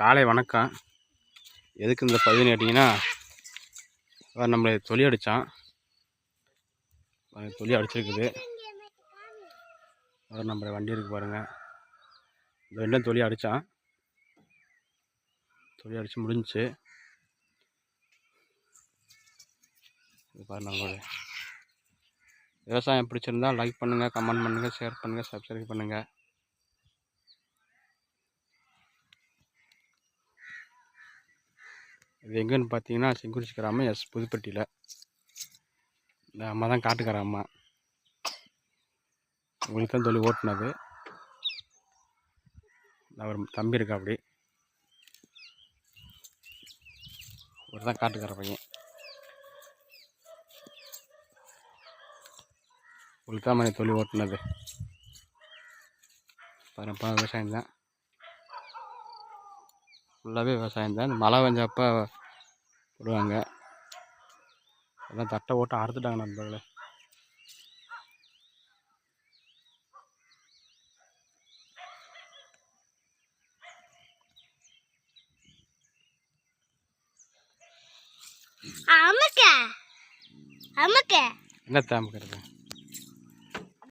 காலை வணக்கம். எதுக்கு இந்த பதிவுன்னு கேட்டிங்கன்னா அவர் நம்மளை தொலி அடித்தான் தொலி அடிச்சிருக்குது. அவர் நம்மளை வண்டி இருக்கு பாருங்கள் இந்த ரெண்டும் தொலி அடித்தான் தொலி அடித்து முடிஞ்சுச்சு. இது நம்மளோட விவசாயம் பிடிச்சிருந்தால் லைக் பண்ணுங்கள் கமெண்ட் பண்ணுங்கள் ஷேர் பண்ணுங்கள் சப்ஸ்கிரைப் பண்ணுங்கள் இது எங்கேன்னு பார்த்தீங்கன்னா செங்குறிச்சி கிராமம் எஸ் புதுப்பட்டியில். இந்த அம்மா தான் காட்டுக்கார அம்மா. உங்களுக்கு தான் சொல்லி ஓட்டினது. அவர் தம்பி இருக்கா அப்படி ஒரு தான் காட்டுக்கார பையன். உங்களுக்கு தான் மணி தொழில் ஓட்டினது. பாருப்பா விவசாயம் தான். ஃபுல்லாகவே விவசாயம் தான். மழை பெஞ்சப்போ விடுவாங்க. எல்லாம் தட்டை ஓட்ட அறுத்துட்டாங்க நண்பர்களே. அமுக்க. அமுக்க. என்ன தேம்புக்கிறது